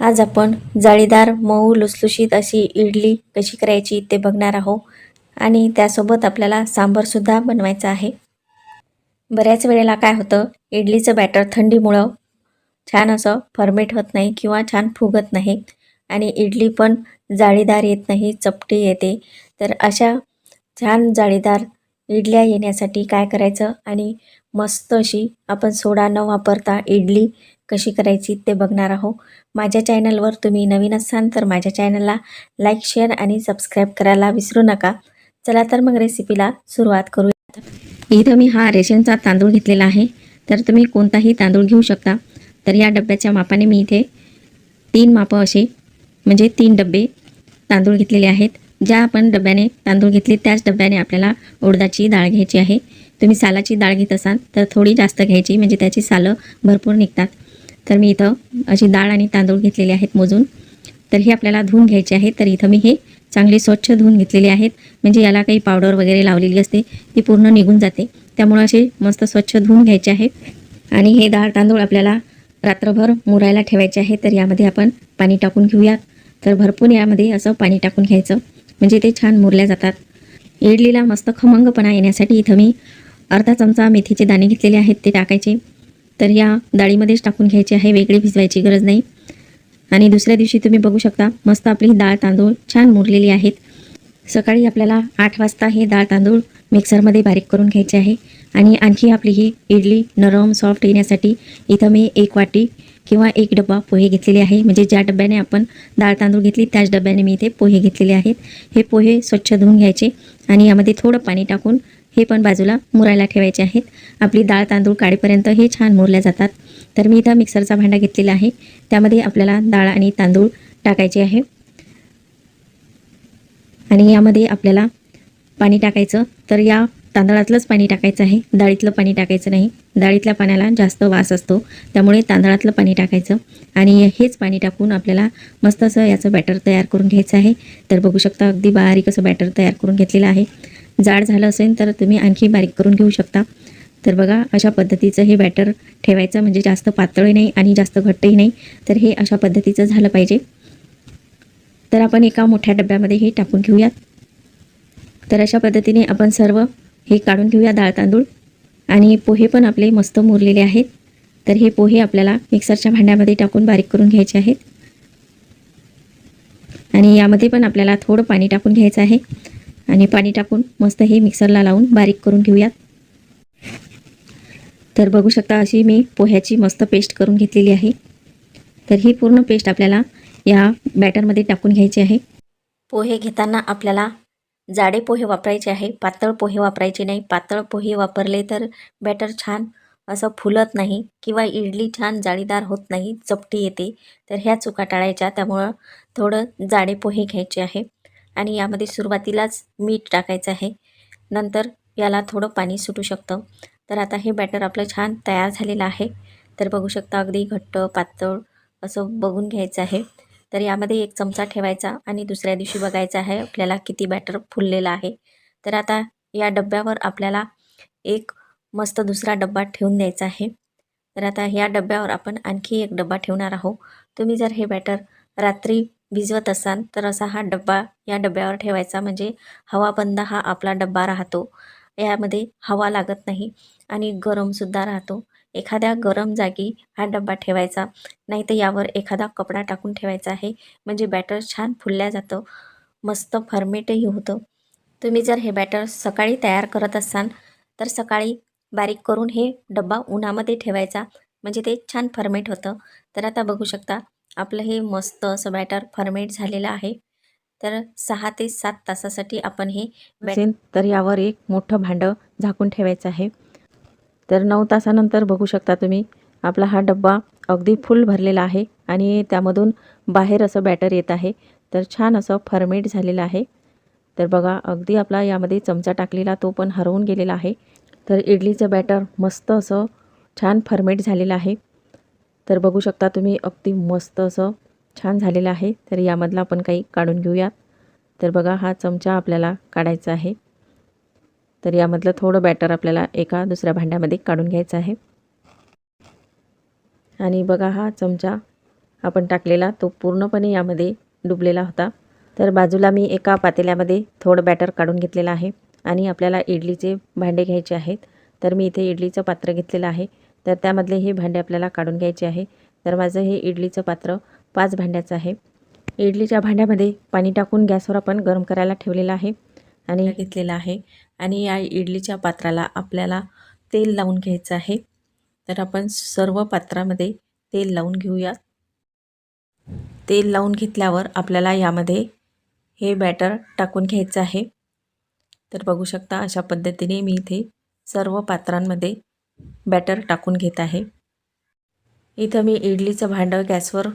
आज आपण जाळीदार मऊ लुसलुशीत अशी इडली कशी करायची ते बघणार आहोत. आणि त्यासोबत आपल्याला सांबारसुद्धा बनवायचं आहे. बऱ्याच वेळेला काय होतं इडलीचं बॅटर थंडीमुळं छान असं फर्मेट होत नाही किंवा छान फुगत नाही. आणि इडली पण जाळीदार येत नाही चपटी येते. तर अशा छान जाळीदार इडल्या येण्यासाठी काय करायचं आणि मस्त अशी आपण सोडा न वापरता इडली कशी करायची ते बघणार आहोत. माझ्या चॅनलवर तुम्ही नवीन असाल तर माझ्या चॅनलला लाईक शेअर आणि सबस्क्राईब करायला विसरू नका. चला तर मग रेसिपीला सुरुवात करूया इथं मी हा रेशनचा तांदूळ घेतलेला आहे. तर तुम्ही कोणताही तांदूळ घेऊ शकता. तर या डब्याच्या मापाने मी इथे तीन मापं असे म्हणजे तीन डबे तांदूळ घेतलेले आहेत. ज्या आपण डब्याने तांदूळ घेतले त्याच डब्याने आपल्याला उडदाची डाळ घ्यायची आहे. तुम्ही सालाची डाळ घेत असाल तर थोडी जास्त घ्यायची म्हणजे त्याची सालं भरपूर निघतात. तर मी इथं अशी डाळ आणि तांदूळ घेतलेले आहेत मोजून. तर हे आपल्याला धुवून घ्यायचे आहे तर इथं मी हे चांगले स्वच्छ धुवून घेतलेले आहेत. म्हणजे याला काही पावडर वगैरे लावलेली असते ती पूर्ण निघून जाते. त्यामुळं असे मस्त स्वच्छ धुवून घ्यायचे आहे आणि हे डाळ तांदूळ आपल्याला रात्रभर मुरायला ठेवायचे आहे तर यामध्ये आपण पाणी टाकून घेऊयात तर भरपूर यामध्ये असं पाणी टाकून घ्यायचं. म्हणजे ते छान मुरल्या जातात. इडलीला मस्त खमंगपणा येण्यासाठी इथं मी अर्धा चमचा मेथीचे दाणे घेतलेले आहेत ते टाकायचे. तर या डाळीमध्येच टाकून घ्यायचे आहे वेगळी भिजवायची गरज नाही. आणि दुसऱ्या दिवशी तुम्ही बघू शकता मस्त आपली ही डाळ तांदूळ छान मुरलेली आहेत. सकाळी आपल्याला आठ वाजता हे डाळ तांदूळ मिक्सरमध्ये बारीक करून घ्यायचे आहे. आणि आणखी आपली ही इडली नरम सॉफ्ट येण्यासाठी इथं मी एक वाटी किंवा एक डबा पोहे घेतलेले आहे. म्हणजे ज्या डब्याने आपण डाळ तांदूळ घेतली त्याच डब्याने मी इथे पोहे घेतलेले आहेत. हे पोहे स्वच्छ धुवून घ्यायचे आणि यामध्ये थोडं पाणी टाकून हे पण बाजूला मुरायला ठेवायचे आहेत. आपली डाळ तांदूळ काढेपर्यंत हे छान मुरल्या जातात. तर मी इथं मिक्सरचा भांडा घेतलेला आहे. त्यामध्ये आपल्याला डाळ आणि तांदूळ टाकायचे आहे. आणि यामध्ये आपल्याला पाणी टाकायचं. तर या तांदळातलंच पाणी टाकायचं आहे. डाळीतलं पाणी टाकायचं नाही. डाळीतल्या पाण्याला जास्त वास असतो. त्यामुळे तांदळातलं पाणी टाकायचं. आणि हेच पाणी टाकून आपल्याला मस्त असं याचं बॅटर तयार करून घ्यायचं आहे. तर बघू शकता अगदी बारीक असं बॅटर तयार करून घेतलेलं आहे. जाड झालं असेल तर तुम्ही आणखी बारीक करून घेऊ शकता. तर बघा अशा पद्धतीचं हे बॅटर ठेवायचं म्हणजे जास्त पातळही नाही आणि जास्त घट्टही नाही. तर हे अशा पद्धतीचं झालं पाहिजे. तर आपण एका मोठ्या डब्यामध्ये हे टाकून घेऊयात. तर अशा पद्धतीने आपण सर्व हे काढून घेऊया डाळ तांदूळ. आणि पोहे पण आपले मस्त मुरलेले आहेत. तर हे पोहे आपल्याला मिक्सरच्या भांड्यामध्ये टाकून बारीक करून घ्यायचे आहेत. आणि यामध्ये पण आपल्याला थोडं पाणी टाकून घ्यायचं आहे. आणि पाणी टाकून मस्त हे मिक्सरला लावून बारीक करून घेऊयात. तर बघू शकता अशी मी पोह्याची मस्त पेस्ट करून घेतलेली आहे. तर ही पूर्ण पेस्ट आपल्याला या बॅटरमध्ये टाकून घ्यायची आहे. पोहे घेताना आपल्याला जाडे पोहे वापरायचे आहे. पातळ पोहे वापरायचे नाही. पातळ पोहे वापरले तर बॅटर छान असं फुलत नाही किंवा इडली छान जाळीदार होत नाही चपटी येते. तर ह्या चुका टाळायच्या. त्यामुळं थोडं जाडे पोहे घ्यायचे आहे. आणि यामध्ये सुरुवातीलाच मीठ टाकायचं आहे. नंतर याला थोडं पाणी सुटू शकतं. तर आता हे बॅटर आपलं छान तयार झालेलं आहे. तर बघू शकता अगदी घट्ट पातळ असं बघून घ्यायचं आहे. तर यामध्ये एक चमचा ठेवायचा आणि दुसऱ्या दिवशी बघायचं आहे आपल्याला किती बॅटर फुललेलं आहे. तर आता या डब्यावर आपल्याला एक मस्त दुसरा डब्बा ठेवून द्यायचा आहे. तर आता ह्या डब्यावर आपण आणखी एक डब्बा ठेवणार आहोत. तुम्ही जर हे बॅटर रात्री भिजवत असाल तर असा हा डब्बा या डब्यावर ठेवायचा. म्हणजे हवा बंद हा आपला डब्बा राहतो. यामध्ये हवा लागत नाही आणि गरमसुद्धा राहतो. एखाद्या गरम जागी हा डब्बा ठेवायचा. नाही तर यावर एखादा कपडा टाकून ठेवायचा आहे. म्हणजे बॅटर छान फुलल्या जातं. मस्त फर्मेटही होतं. तुम्ही जर हे बॅटर सकाळी तयार करत असाल तर सकाळी बारीक करून हे डब्बा उन्हामध्ये ठेवायचा. म्हणजे ते छान फर्मेट होतं. तर आता बघू शकता आपलं हे मस्त असं बॅटर फर्मेट झालेलं आहे. तर सहा ते सात तासासाठी आपण हे तर यावर एक मोठं भांडं झाकून ठेवायचं आहे. तर नऊ तासानंतर बघू शकता तुम्ही आपला हा डब्बा अगदी फुल भरलेला आहे आणि त्यामधून बाहेर असं बॅटर येत आहे. तर छान असं फर्मेट झालेलं आहे. तर बघा अगदी आपला यामध्ये चमचा टाकलेला तो पण हरवून गेलेला आहे. तर इडलीचं बॅटर मस्त असं छान फर्मेट झालेलं आहे. तर बघू शकता तुम्ही अगदी मस्त असं छान झालेलं आहे. तर यामधला आपण काही काढून घेऊयात. तर बघा हा चमचा आपल्याला काढायचा आहे. तर यामधलं थोडं बॅटर आपल्याला एका दुसऱ्या भांड्यामध्ये काढून घ्यायचं आहे. आणि बघा हा चमचा आपण टाकलेला तो पूर्णपणे यामध्ये डुबलेला होता. तर बाजूला मी एका पातेल्यामध्ये थोडं बॅटर काढून घेतलेलं आहे. आणि आपल्याला इडलीचे भांडे घ्यायचे आहेत. तर मी इथे इडलीचं पात्र घेतलेलं आहे. तर त्यामधले हे भांडे आपल्याला काढून घ्यायचे आहे. तर माझं हे इडलीचं पात्र पाच भांड्याचं आहे. इडलीच्या भांड्यामध्ये पाणी टाकून गॅसवर आपण गरम करायला ठेवलेलं आहे आणि घेतलेलं आहे. आणि या इडलीच्या पात्राला आपल्याला तेल लावून घ्यायचं आहे. तर आपण सर्व पात्रामध्ये तेल लावून घेऊया. तेल लावून घेतल्यावर आपल्याला यामध्ये हे बॅटर टाकून घ्यायचं आहे. तर बघू शकता अशा पद्धतीने मी इथे सर्व पात्रांमध्ये बॅटर टाकून घेत आहे. इथं मी इडलीचं भांडं गॅसवर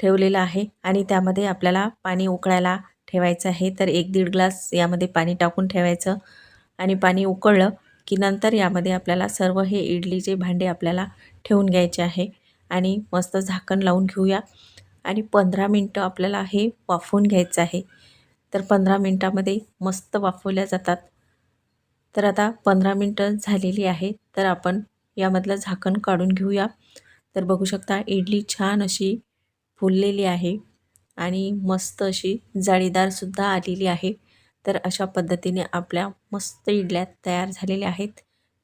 ठेवलेलं आहे आणि त्यामध्ये आपल्याला पाणी उकळायला ठेवायचं आहे. तर एक दीड ग्लास यामध्ये पाणी टाकून ठेवायचं आणि पाणी उकळलं की नंतर यामध्ये आपल्याला सर्व हे इडलीचे भांडे आपल्याला ठेवून घ्यायचे आहे. आणि मस्त झाकण लावून घेऊया. आणि पंधरा मिनटं आपल्याला हे वाफवून घ्यायचं आहे. तर पंधरा मिनटामध्ये मस्त वाफवल्या जातात. तर आता पंधरा मिनटं झालेली आहे तर आपण यामधलं झाकण काढून घेऊया. तर बघू शकता इडली छान अशी फुललेली आहे आणि मस्त अशी जाळीदारसुद्धा आलेली आहे. तर अशा पद्धतीने आपल्या मस्त इडल्या तयार झालेल्या आहेत.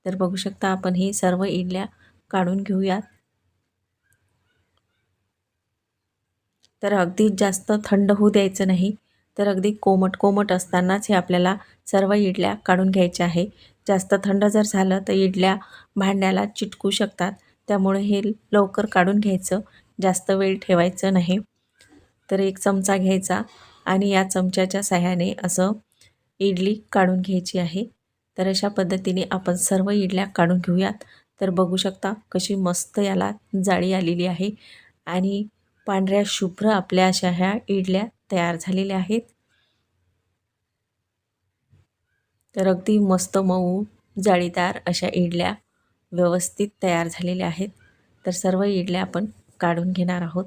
तर बघू शकता आपण हे सर्व इडल्या काढून घेऊयात तर अगदी जास्त थंड होऊ द्यायचं नाही. तर अगदी कोमट कोमट असतानाच हे आपल्याला सर्व इडल्या काढून घ्यायच्या आहे. जास्त थंड जर झालं तर इडल्या भांड्याला चिटकू शकतात. त्यामुळे हे लवकर काढून घ्यायचं. जास्त वेळ ठेवायचं नाही. तर एक चमचा घ्यायचा आणि या चमच्याच्या साह्याने असं इडली काढून घ्यायची आहे. तर अशा पद्धतीने आपण सर्व इडल्या काढून घेऊयात. तर बघू शकता कशी मस्त याला जाळी आलेली आहे. आणि पांढऱ्या शुभ्र आपल्या अशा ह्या इडल्या तयार झालेले आहेत. तर अगदी मस्त मऊ जाळीदार अशा इडल्या व्यवस्थित तयार झालेल्या आहेत. तर सर्व इडल्या आपण काढून घेणार आहोत.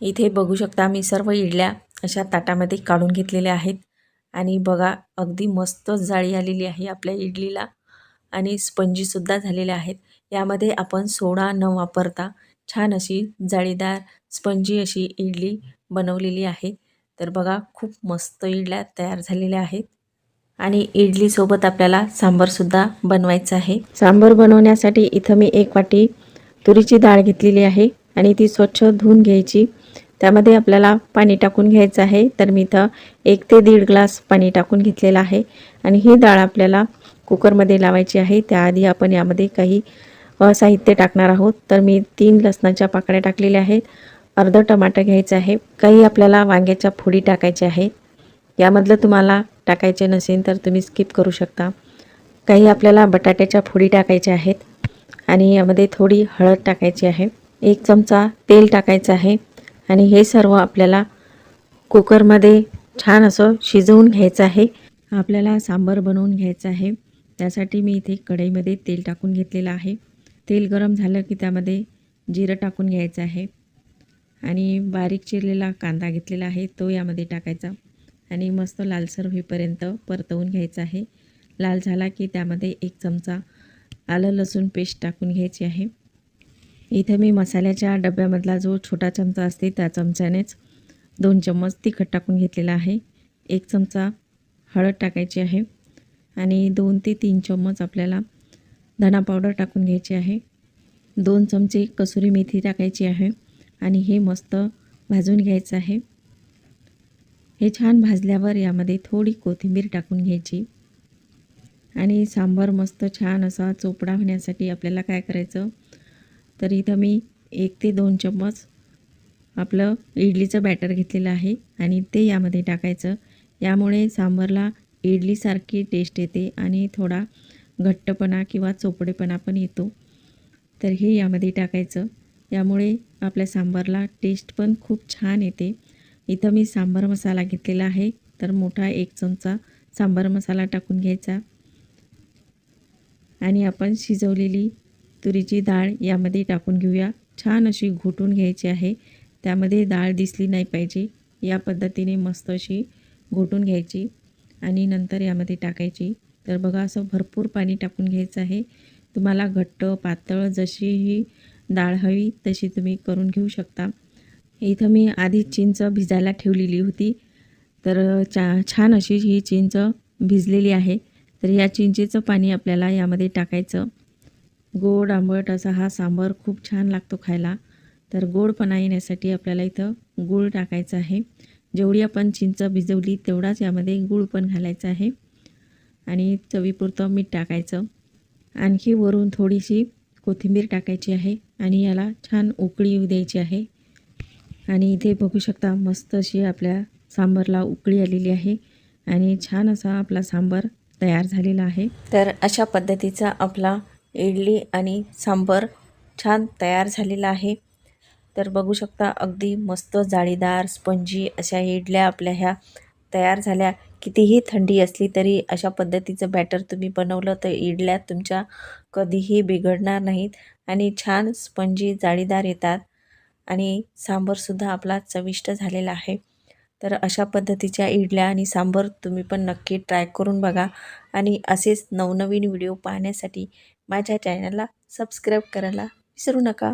इथे बघू शकता मी सर्व इडल्या अशा ताटामध्ये काढून घेतलेल्या आहेत. आणि बघा अगदी मस्त जाळी आलेली आहे आपल्या इडलीला. आणि स्पंजीसुद्धा झालेल्या आहेत. यामध्ये आपण सोडा न वापरता छान अशी जाळीदार स्पंजी अशी इडली बनवलेली आहे. तर बघा खूप मस्त इडल्या तयार झालेल्या आहेत. आणि इडलीसोबत आपल्याला सांबारसुद्धा बनवायचं आहे. सांबार बनवण्यासाठी इथं मी एक वाटी तुरीची डाळ घेतलेली आहे आणि ती स्वच्छ धुवून घ्यायची. त्यामध्ये आपल्याला पाणी टाकून घ्यायचं आहे. तर मी इथं एक ते दीड ग्लास पाणी टाकून घेतलेलं आहे. आणि ही डाळ आपल्याला कुकरमध्ये लावायची आहे. त्याआधी आपण यामध्ये काही साहित्य टाकणार आहोत. तर मी तीन लसणाच्या पाकळ्या टाकलेल्या आहेत. अर्ध टमाटर घ्यायचं आहे. काही आपल्याला वांग्याच्या फोडी टाकायच्या आहेत. यामधलं तुम्हाला टाकायचे नसेल तर तुम्ही स्किप करू शकता. काही आपल्याला बटाट्याच्या फोडी टाकायच्या आहेत. आणि यामध्ये थोडी हळद टाकायची आहे. एक चमचा तेल टाकायचं आहे. आणि हे सर्व आपल्याला कुकरमध्ये छान असं शिजवून घ्यायचं आहे. आपल्याला सांबार बनवून घ्यायचं आहे. त्यासाठी मी इथे कढईमध्ये तेल टाकून घेतलेलं आहे. तेल गरम झालं की त्यामध्ये जिरं टाकून घ्यायचं आहे. आणि बारीक चिरलेला कांदा घेतलेला आहे तो यामध्ये टाकायचा. आणि मस्त लालसर होईपर्यंत परतवून घ्यायचा आहे. लाल झाला की त्यामध्ये एक चमचा आलं लसूण पेस्ट टाकून घ्यायची आहे. इथं मी मसाल्याच्या डब्यामधला जो छोटा चमचा असते त्या चमच्यानेच दोन चम्मच तिखट टाकून घेतलेला आहे. एक चमचा हळद टाकायची आहे. आणि दोन ते तीन चम्मच आपल्याला धणा पावडर टाकून घ्यायची आहे. दोन चमचे कसुरी मेथी टाकायची आहे आणि हे मस्त भाजून घ्यायचं आहे. हे छान भाजल्यावर यामध्ये थोडी कोथिंबीर टाकून घ्यायची. आणि सांबार मस्त छान असा चोपडा होण्यासाठी आपल्याला काय करायचं? तर इथं मी एक ते दोन चम्मच आपलं इडलीचं बॅटर घेतलेलं आहे आणि ते यामध्ये टाकायचं. यामुळे सांबारला इडलीसारखी टेस्ट येते आणि थोडा घट्टपणा किंवा चोपडेपणा पण येतो. तर हे यामध्ये टाकायचं. यामुळे आपल्या सांबारला टेस्ट पण खूप छान येते. इथं मी सांबार मसाला घेतलेला आहे. तर मोठा एक चमचा सांबार मसाला टाकून घ्यायचा. आणि आपण शिजवलेली तुरीची डाळ यामध्ये टाकून घेऊया. छान अशी घोटून घ्यायची आहे. त्यामध्ये डाळ दिसली नाही पाहिजे. या पद्धतीने मस्त अशी घोटून घ्यायची. आणि नंतर यामध्ये टाकायची तर बघा असं भरपूर पाणी टाकून घ्यायचं आहे. तुम्हाला घट्ट पातळ जशी ही डाळ हवी तशी तुम्ही करून घेऊ शकता. इथं मी आधी चिंच भिजायला ठेवलेली होती. तर चा छान अशी ही चिंच भिजलेली आहे. तर या चिंचेचं पाणी आपल्याला यामध्ये टाकायचं. गोड आंबट असा हा सांबार खूप छान लागतो खायला. तर गोडपणा येण्यासाठी आपल्याला इथं गूळ टाकायचं आहे. जेवढी आपण चिंच भिजवली तेवढाच यामध्ये गूळ पण घालायचा आहे. आणि चवीपुरतं मीठ टाकायचं. आणखी वरून थोडीशी कोथिंबीर टाकायची आहे आणि याला छान उकळी येऊ द्यायची आहे. आणि इथे बघू शकता मस्त अशी आपल्या सांबारला उकळी आलेली आहे आणि छान असा आपला सांबार तयार झालेला आहे. तर अशा पद्धतीचा आपला इडली आणि सांबर छान तयार झालेला आहे. तर बघू शकता अगदी मस्त जाळीदार स्पंजी अशा इडल्या आपल्या ह्या तयार झाल्या. कितीही थंडी असली तरी अशा पद्धतीचं बॅटर तुम्ही बनवलं तर इडल्या तुमच्या कधीही बिघडणार नाहीत. आणि छान स्पंजी जाळीदार येतात. आणि सांबरसुद्धा आपला चविष्ट झालेला आहे. तर अशा पद्धतीच्या इडल्या आणि सांबर तुम्ही पण नक्की ट्राय करून बघा. आणि असेच नवनवीन व्हिडिओ पाहण्यासाठी माझ्या चॅनलला सबस्क्राईब करायला विसरू नका.